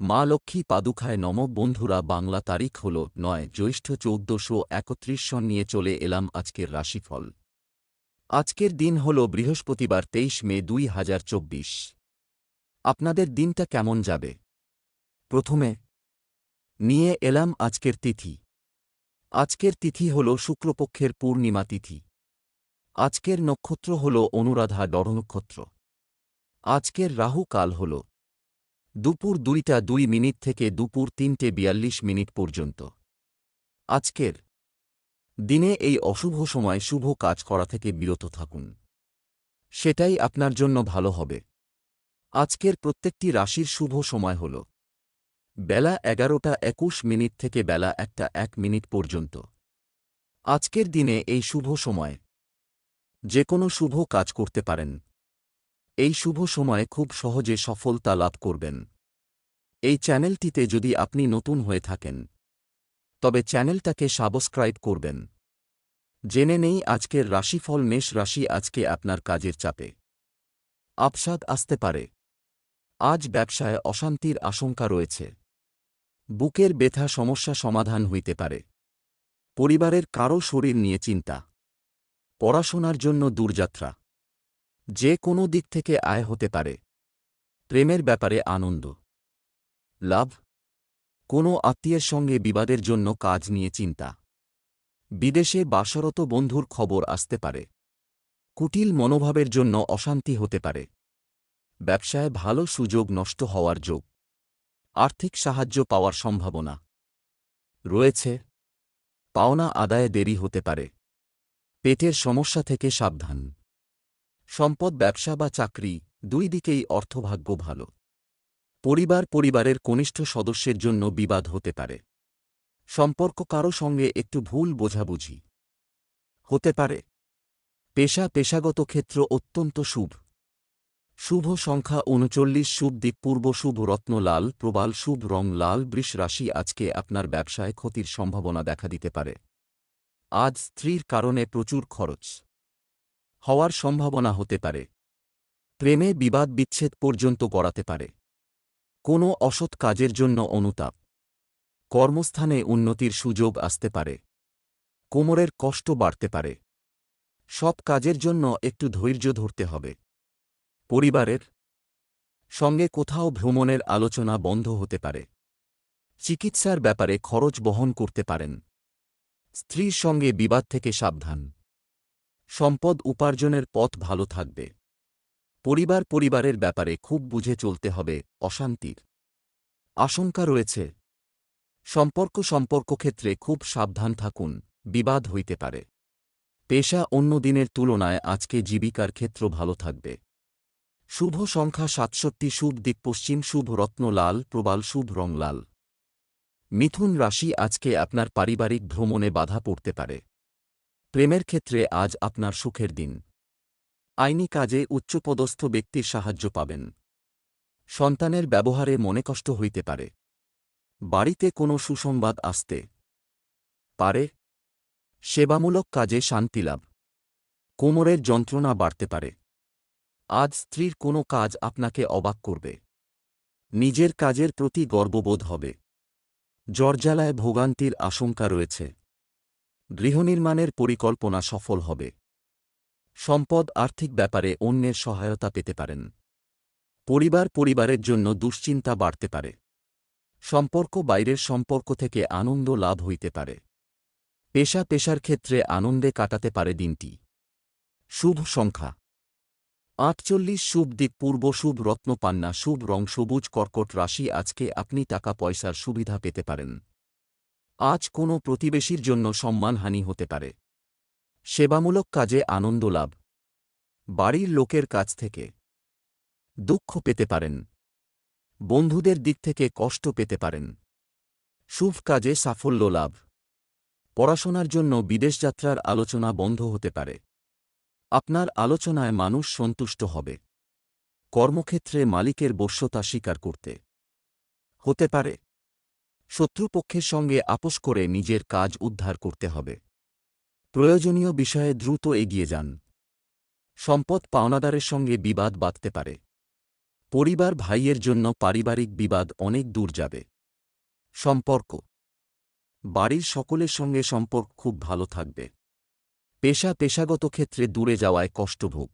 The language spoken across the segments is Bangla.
মা লক্ষ্মী পাদুখায় নম বন্ধুরা বাংলা তারিখ হল নয় জ্যৈষ্ঠ চৌদ্দশো একত্রিশ সন নিয়ে চলে এলাম আজকের রাশিফল। আজকের দিন হল বৃহস্পতিবার তেইশ মে দুই হাজার চব্বিশ। আপনাদের দিনটা কেমন যাবে? প্রথমে, নিয়ে এলাম আজকের তিথি। আজকের তিথি হল শুক্লপক্ষের পূর্ণিমা তিথি। আজকের নক্ষত্র হল অনুরাধা ডর নক্ষত্র আজকের রাহু কাল হল দুপুর দুইটা দুই মিনিট থেকে দুপুর তিনটে বিয়াল্লিশ মিনিট পর্যন্ত। আজকের দিনে এই অশুভ সময় শুভ কাজ করা থেকে বিরত থাকুন। সেটাই আপনার জন্য ভালো হবে। আজকের প্রত্যেকটি রাশির শুভ সময় হল বেলা এগারোটা একুশ মিনিট থেকে বেলা একটা এক মিনিট পর্যন্ত। আজকের দিনে এই শুভ সময় যে কোনো শুভ কাজ করতে পারেন। এই শুভ সময়ে খুব সহজে সফলতা লাভ করবেন। এই চ্যানেলটিতে যদি আপনি নতুন হয়ে থাকেন, তবে চ্যানেলটাকে সাবস্ক্রাইব করবেন। জেনে নেই আজকের রাশিফল মেষ রাশি আজকে আপনার কাজের চাপে। আপসাদ আসতে পারে। আজ ব্যবসায় অশান্তির আশঙ্কা রয়েছে। বুকের ব্যথা সমস্যা সমাধান হইতে পারে। পরিবারের কারও শরীর নিয়ে চিন্তা। পড়াশোনার জন্য দূরযাত্রা। যে কোনো দিক থেকে আয় হতে পারে। প্রেমের ব্যাপারে আনন্দ। লাভ। কোনো আত্মীয়ের সঙ্গে বিবাদের জন্য কাজ নিয়ে চিন্তা। বিদেশে বাসরত বন্ধুর খবর আসতে পারে। কুটিল মনোভাবের জন্য অশান্তি হতে পারে। ব্যবসায় ভালো সুযোগ নষ্ট হওয়ার যোগ। আর্থিক সাহায্য পাওয়ার সম্ভাবনা। রয়েছে। পাওনা আদায়ে দেরি হতে পারে। পেটের সমস্যা থেকে সাবধান। সম্পদ, ব্যবসা বা চাকরি দুই দিকেই অর্থভাগ্য ভালো। পরিবার পরিবারের কনিষ্ঠ সদস্যের জন্য বিবাদ হতে পারে। সম্পর্ক কারও সঙ্গে একটু ভুল বোঝাবুঝি হতে পারে। পেশা পেশাগত ক্ষেত্র অত্যন্ত শুভ। শুভ সংখ্যা উনচল্লিশ, শুভ দিক পূর্ব, শুভ রত্ন লাল, প্রবাল, শুভ রং লাল, বৃষ রাশি আজকে আপনার ব্যবসায় ক্ষতির সম্ভাবনা দেখা দিতে পারে। আজ স্ত্রীর কারণে প্রচুর খরচ। হওয়ার সম্ভাবনা হতে পারে। প্রেমে বিবাদ বিচ্ছেদ পর্যন্ত গড়াতে পারে। কোনো অসৎ কাজের জন্য অনুতাপ। কর্মস্থানে উন্নতির সুযোগ আসতে পারে। কোমরের কষ্ট বাড়তে পারে। সব কাজের জন্য একটু ধৈর্য ধরতে হবে। পরিবারের সঙ্গে কোথাও ভ্রমণের আলোচনা বন্ধ হতে পারে। চিকিৎসার ব্যাপারে খরচ বহন করতে পারেন। স্ত্রীর সঙ্গে বিবাদ থেকে সাবধান। সম্পদ উপার্জনের পথ ভালো থাকবে। পরিবার পরিবারের ব্যাপারে খুব বুঝে চলতে হবে, অশান্তির। আশঙ্কা রয়েছে। সম্পর্ক সম্পর্ক ক্ষেত্রে খুব সাবধান থাকুন, বিবাদ হইতে পারে। পেশা অন্য দিনের তুলনায় আজকে জীবিকার ক্ষেত্র ভালো থাকবে। শুভ সংখ্যা সাতষট্টি, শুভ দিক পশ্চিম, শুভ রত্ন লাল, প্রবাল, শুভ রং লাল। মিথুন রাশি আজকে আপনার পারিবারিক ভ্রমণে বাধা পড়তে পারে। প্রেমের ক্ষেত্রে আজ আপনার সুখের দিন। আইনি কাজে উচ্চপদস্থ ব্যক্তির সাহায্য পাবেন। সন্তানের ব্যবহারে মনে কষ্ট হইতে পারে। বাড়িতে কোনো সুসংবাদ আসতে পারে। সেবামূলক কাজে শান্তিলাভ কোমরের যন্ত্রণা বাড়তে পারে। আজ স্ত্রীর কোনো কাজ আপনাকে অবাক করবে। নিজের কাজের প্রতি গর্ববোধ হবে। জর্জালায় ভোগান্তির আশঙ্কা রয়েছে। গৃহনির্মাণের পরিকল্পনা সফল হবে। সম্পদ আর্থিক ব্যাপারে অন্যের সহায়তা পেতে পারেন। পরিবার পরিবারের জন্য দুশ্চিন্তা বাড়তে পারে। সম্পর্ক বাইরের সম্পর্ক থেকে আনন্দ লাভ হইতে পারে। পেশা পেশার ক্ষেত্রে আনন্দে কাটাতে পারে দিনটি। শুভ সংখ্যা। আটচল্লিশ শুভ দিক পূর্ব শুভ রত্নপান্না শুভ রং সবুজ কর্কট রাশি আজকে আপনি টাকা পয়সার সুবিধা পেতে পারেন। আজ কোনো প্রতিবেশীর জন্য সম্মানহানি হতে পারে। সেবামূলক কাজে আনন্দ লাভ। বাড়ির লোকের কাছ থেকে দুঃখ পেতে পারেন। বন্ধুদের দিক থেকে কষ্ট পেতে পারেন। শুভ কাজে সাফল্য লাভ। পড়াশোনার জন্য বিদেশযাত্রার আলোচনা বন্ধ হতে পারে। আপনার আলোচনায় মানুষ সন্তুষ্ট হবে। কর্মক্ষেত্রে মালিকের বশ্যতা স্বীকার করতে হতে পারে। শত্রুপক্ষের সঙ্গে আপোষ করে নিজের কাজ উদ্ধার করতে হবে। প্রয়োজনীয় বিষয়ে দ্রুত এগিয়ে যান। সম্পদ পাওনাদারের সঙ্গে বিবাদ বাঁধতে পারে। পরিবার ভাইয়ের জন্য পারিবারিক বিবাদ অনেক দূর যাবে। সম্পর্ক। বাড়ির সকলের সঙ্গে সম্পর্ক খুব ভালো থাকবে। পেশা পেশাগত ক্ষেত্রে দূরে যাওয়ায় কষ্টভোগ।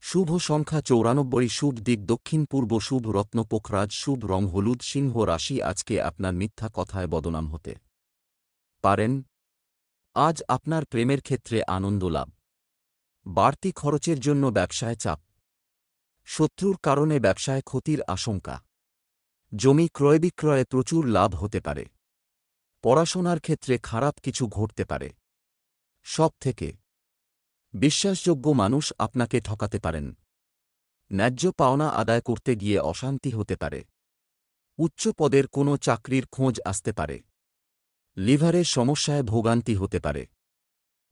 শুভ সংখ্যা চৌরানব্বই, শুভ দিক দক্ষিণ পূর্ব, শুভ রত্ন পোখরাজ, শুভ রং হলুদ, সিংহ রাশি আজকে আপনার মিথ্যা কথায় বদনাম হতে পারেন। আজ আপনার প্রেমের ক্ষেত্রে আনন্দ লাভ। বাড়তি খরচের জন্য ব্যবসায় চাপ। শত্রুর কারণে ব্যবসায় ক্ষতির আশঙ্কা। জমি ক্রয় বিক্রয়ে প্রচুর লাভ হতে পারে। পড়াশোনার ক্ষেত্রে খারাপ কিছু ঘটতে পারে। সব থেকে বিশ্বাসযোগ্য মানুষ আপনাকে ঠকাতে পারেন। ন্যায্য পাওনা আদায় করতে গিয়ে অশান্তি হতে পারে। উচ্চ পদের কোনো চাকরির খোঁজ আসতে পারে। লিভারের সমস্যায় ভোগান্তি হতে পারে।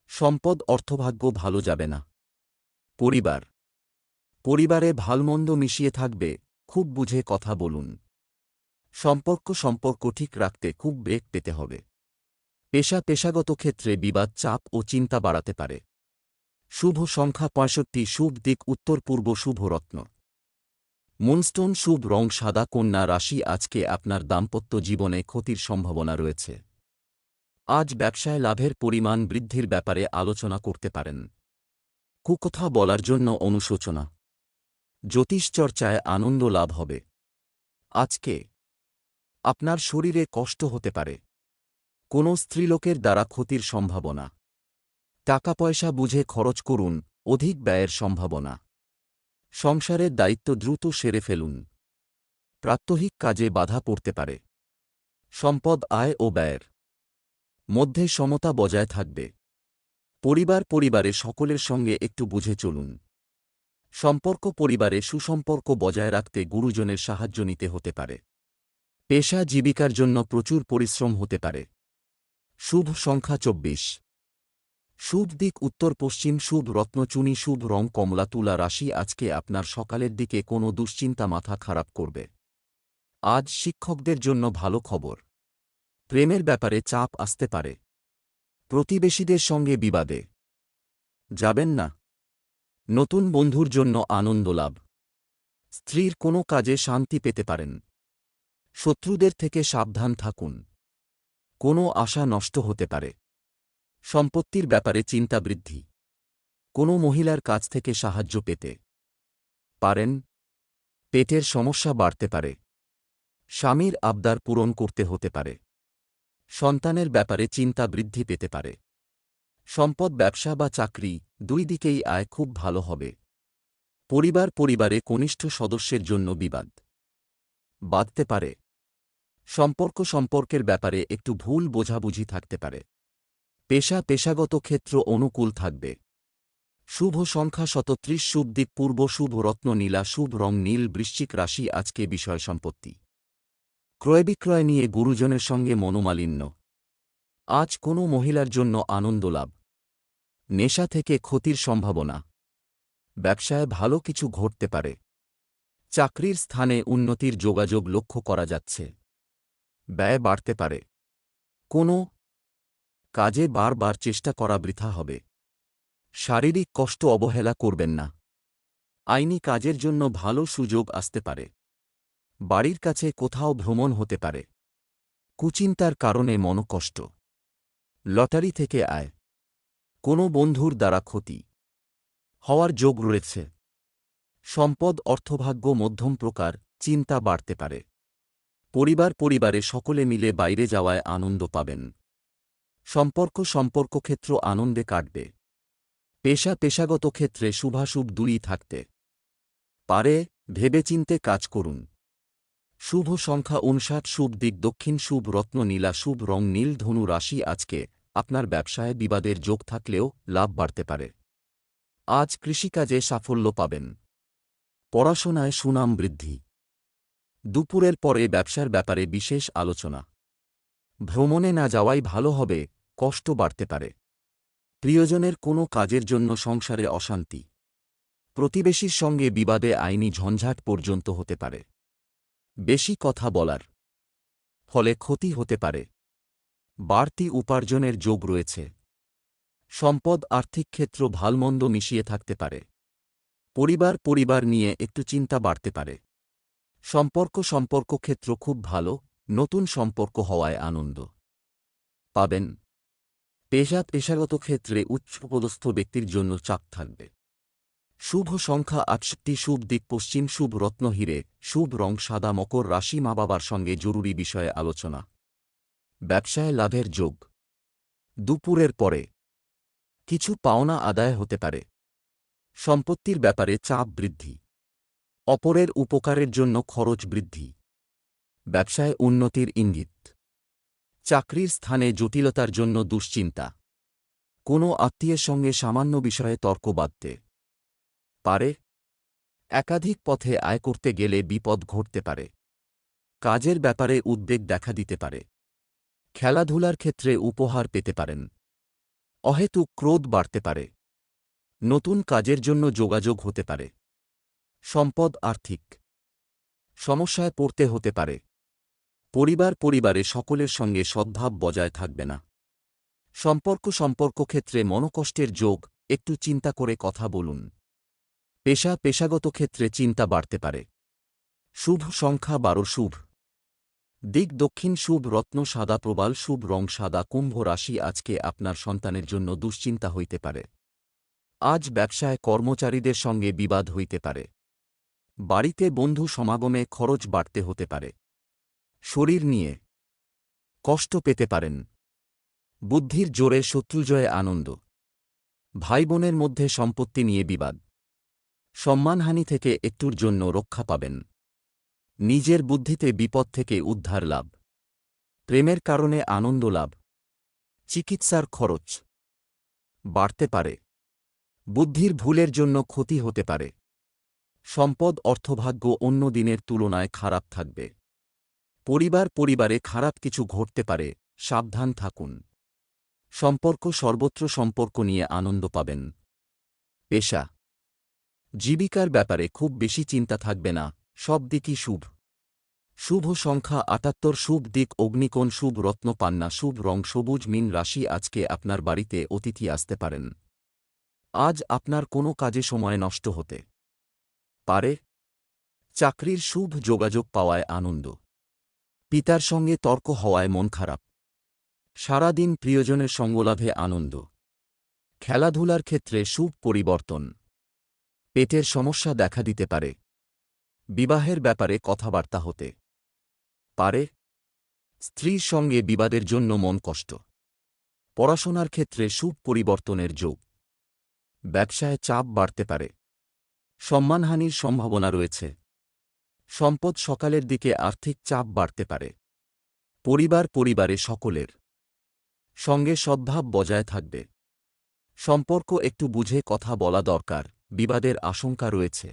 সম্পদ অর্থভাগ্য ভালো যাবে না। পরিবার। পরিবারে ভালমন্দ মিশিয়ে থাকবে, খুব বুঝে কথা বলুন। সম্পর্ক সম্পর্ক ঠিক রাখতে খুব ব্রেক পেতে হবে। পেশা পেশাগত ক্ষেত্রে বিবাদ, চাপ ও চিন্তা বাড়াতে পারে। শুভ সংখ্যা পঁয়ষট্টি, শুভ দিক উত্তর পূর্ব শুভ রত্ন। মুনস্টোন, শুভ রং সাদা, কন্যা রাশি, আজকে আপনার দাম্পত্য জীবনে ক্ষতির সম্ভাবনা রয়েছে। আজ ব্যবসায় লাভের পরিমাণ বৃদ্ধির ব্যাপারে আলোচনা করতে পারেন। কুকথা বলার জন্য অনুশোচনা। জ্যোতিষচর্চায় আনন্দ লাভ হবে। আজকে আপনার শরীরে কষ্ট হতে পারে। কোনো স্ত্রীলোকের দ্বারা ক্ষতির সম্ভাবনা। টাকা পয়সা বুঝে খরচ করুন, অধিক ব্যয়ের সম্ভাবনা। সংসারের দায়িত্ব দ্রুত সেরে ফেলুন। প্রাত্যহিক কাজে বাধা পড়তে পারে। সম্পদ, আয় ও ব্যয়ের মধ্যে সমতা বজায় থাকবে। পরিবার পরিবারে সকলের সঙ্গে একটু বুঝে চলুন। সম্পর্ক পরিবারে সুসম্পর্ক বজায় রাখতে গুরুজনের সাহায্য নিতে হতে পারে। পেশা জীবিকার জন্য প্রচুর পরিশ্রম হতে পারে। শুভ সংখ্যা চব্বিশ। শুভ দিক উত্তর পশ্চিম শুভ রত্নচুনি শুভ রং কমলা তুলা রাশি আজকে আপনার সকালের দিকে কোনো দুশ্চিন্তা মাথা খারাপ করবে। আজ শিক্ষকদের জন্য ভালো খবর। প্রেমের ব্যাপারে চাপ আসতে পারে। প্রতিবেশীদের সঙ্গে বিবাদে। যাবেন না। নতুন বন্ধুর জন্য আনন্দ লাভ। স্ত্রীর কোনো কাজে শান্তি পেতে পারেন। শত্রুদের থেকে সাবধান থাকুন। কোনো আশা নষ্ট হতে পারে। সম্পত্তির ব্যাপারে চিন্তা বৃদ্ধি। কোনো মহিলার কাছ থেকে সাহায্য পেতে। পারেন। পেটের সমস্যা বাড়তে পারে। স্বামীর আবদার পূরণ করতে হতে পারে। সন্তানের ব্যাপারে চিন্তা বৃদ্ধি পেতে পারে। সম্পদ, ব্যবসা বা চাকরি দুই দিকেই আয় খুব ভালো হবে। পরিবার পরিবারে কনিষ্ঠ সদস্যের জন্য বিবাদ। বাঁধতে পারে। সম্পর্ক সম্পর্কের ব্যাপারে একটু ভুল বোঝাবুঝি থাকতে পারে। পেশা পেশাগত ক্ষেত্র অনুকূল থাকবে। শুভ সংখ্যা শতত্রিশ, শুভ দিক পূর্ব, শুভ রত্ন নীলা, শুভ রং নীল, বৃশ্চিক রাশি, আজকে বিষয় সম্পত্তি। ক্রয়বিক্রয় নিয়ে গুরুজনের সঙ্গে মনোমালিন্য। আজ কোনো মহিলার জন্য আনন্দ লাভ। নেশা থেকে ক্ষতির সম্ভাবনা। ব্যবসায় ভালো কিছু ঘটতে পারে। চাকরির স্থানে উন্নতির যোগাযোগ লক্ষ্য করা যাচ্ছে। ব্যয় বাড়তে পারে। কোনো কাজে বারবার চেষ্টা করা বৃথা হবে। শারীরিক কষ্ট অবহেলা করবেন না। আইনি কাজের জন্য ভালো সুযোগ আসতে পারে। বাড়ির কাছে কোথাও ভ্রমণ হতে পারে। কুচিন্তার কারণে মনকষ্ট। লটারি থেকে আয়। কোনো বন্ধুর দ্বারা ক্ষতি। হওয়ার যোগ রয়েছে। সম্পদ, অর্থভাগ্য, মধ্যম প্রকার, চিন্তা বাড়তে পারে। পরিবার পরিবারে সকলে মিলে বাইরে যাওয়ায় আনন্দ পাবেন। সম্পর্ক সম্পর্ক ক্ষেত্র আনন্দে কাটবে। পেশা পেশাগত ক্ষেত্রে শুভাশুভ দুই থাকতে। পারে, ভেবেচিন্তে কাজ করুন। শুভ সংখ্যা উনষাট, শুভ দিক দক্ষিণ, শুভ রত্ন নীলা, শুভ রং নীল, ধনু রাশি আজকে আপনার ব্যবসায় বিবাদের যোগ থাকলেও লাভ বাড়তে পারে। আজ কৃষিকাজে সাফল্য পাবেন। পড়াশোনায় সুনাম বৃদ্ধি। দুপুরের পরে ব্যবসার ব্যাপারে বিশেষ আলোচনা। ভ্রমণে না যাওয়াই ভালো হবে কষ্ট বাড়তে পারে। প্রিয়জনের কোনো কাজের জন্য সংসারে অশান্তি। প্রতিবেশীর সঙ্গে বিবাদে আইনি ঝঞ্ঝাট পর্যন্ত হতে পারে। বেশি কথা বলার ফলে ক্ষতি হতে পারে। বাড়তি উপার্জনের যোগ রয়েছে। সম্পদ, আর্থিক ক্ষেত্র ভালমন্দ মিশিয়ে থাকতে পারে। পরিবার পরিবার নিয়ে একটু চিন্তা বাড়তে পারে। সম্পর্ক সম্পর্ক ক্ষেত্র খুব ভালো, নতুন সম্পর্ক হওয়ায় আনন্দ। পাবেন। পেশা পেশাগত ক্ষেত্রে উচ্চপদস্থ ব্যক্তির জন্য চাপ থাকবে। শুভ সংখ্যা আটষট্টি, শুভ দিক পশ্চিম, শুভ রত্ন হিরে, শুভ রং সাদা, মকর রাশি, মা বাবার সঙ্গে জরুরি বিষয়ে আলোচনা। ব্যবসায় লাভের যোগ। দুপুরের পরে। কিছু পাওনা আদায় হতে পারে। সম্পত্তির ব্যাপারে চাপ বৃদ্ধি। অপরের উপকারের জন্য খরচ বৃদ্ধি। ব্যবসায় উন্নতির ইঙ্গিত। চাকরির স্থানে জটিলতার জন্য দুশ্চিন্তা। কোনো আত্মীয়ের সঙ্গে সামান্য বিষয়ে তর্ক বাঁধতে পারে। একাধিক পথে আয় করতে গেলে বিপদ ঘটতে পারে। কাজের ব্যাপারে উদ্বেগ দেখা দিতে পারে। খেলাধুলার ক্ষেত্রে উপহার পেতে পারেন। অহেতুক ক্রোধ বাড়তে পারে। নতুন কাজের জন্য যোগাযোগ হতে পারে। সম্পদ আর্থিক সমস্যায় পড়তে হতে পারে। পরিবার পরিবারে সকলের সঙ্গে সদ্ভাব বজায় থাকবে না। সম্পর্ক সম্পর্ক ক্ষেত্রে মনকষ্টের যোগ, একটু চিন্তা করে কথা বলুন। পেশা পেশাগত ক্ষেত্রে চিন্তা বাড়তে পারে। শুভ সংখ্যা বারো শুভ। দিক দক্ষিণ শুভ রত্ন সাদা প্রবাল শুভ রং সাদা কুম্ভ রাশি আজকে আপনার সন্তানের জন্য দুশ্চিন্তা হইতে পারে। আজ ব্যবসায় কর্মচারীদের সঙ্গে বিবাদ হইতে পারে। বাড়িতে বন্ধু সমাগমে খরচ বাড়তে হতে পারে। শরীর নিয়ে কষ্ট পেতে পারেন। বুদ্ধির জোরে শত্রুজয়ে আনন্দ। ভাই বোনের মধ্যে সম্পত্তি নিয়ে বিবাদ। সম্মানহানি থেকে একটুর জন্য রক্ষা পাবেন। নিজের বুদ্ধিতে বিপদ থেকে উদ্ধার লাভ। প্রেমের কারণে আনন্দ লাভ। চিকিৎসার খরচ বাড়তে পারে। বুদ্ধির ভুলের জন্য ক্ষতি হতে পারে। সম্পদ অর্থভাগ্য অন্য দিনের তুলনায় খারাপ থাকবে। পরিবার পরিবারে খারাপ কিছু ঘটতে পারে, সাবধান থাকুন। সম্পর্ক সর্বত্র সম্পর্ক নিয়ে আনন্দ পাবেন। পেশা। জীবিকার ব্যাপারে খুব বেশি চিন্তা থাকবে না, সব দিকই শুভ। শুভ সংখ্যা আটাত্তর, শুভ দিক অগ্নিকোণ, শুভ রত্ন পান্না শুভ রং, সবুজ, মিন রাশি আজকে আপনার বাড়িতে অতিথি আসতে পারেন। আজ আপনার কোনো কাজে সময় নষ্ট হতে পারে। চাকরির শুভ যোগাযোগ পাওয়ায় আনন্দ। পিতার সঙ্গে তর্ক হওয়ায় মন খারাপ। সারাদিন প্রিয়জনের সঙ্গলাভে আনন্দ। খেলাধুলার ক্ষেত্রে শুভ পরিবর্তন। পেটের সমস্যা দেখা দিতে পারে। বিবাহের ব্যাপারে কথাবার্তা হতে পারে। স্ত্রীর সঙ্গে বিবাদের জন্য মন কষ্ট। পড়াশোনার ক্ষেত্রে শুভ পরিবর্তনের যোগ। ব্যবসায় চাপ বাড়তে পারে। সম্মানহানির সম্ভাবনা রয়েছে। সম্পদ সকালের দিকে আর্থিক চাপ বাড়তে পারে। পরিবার পরিবারে সকলের সঙ্গে সদ্ভাব বজায় থাকবে। সম্পর্ক একটু বুঝে কথা বলা দরকার, বিবাদের আশঙ্কা রয়েছে।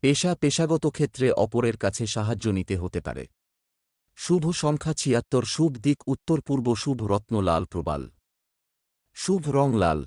পেশা পেশাগত ক্ষেত্রে অপরের কাছে সাহায্য নিতে হতে পারে। শুভ সংখ্যা ছিয়াত্তর, শুভ দিক উত্তর পূর্ব, শুভ রত্ন লাল প্রবাল। শুভ রং লাল।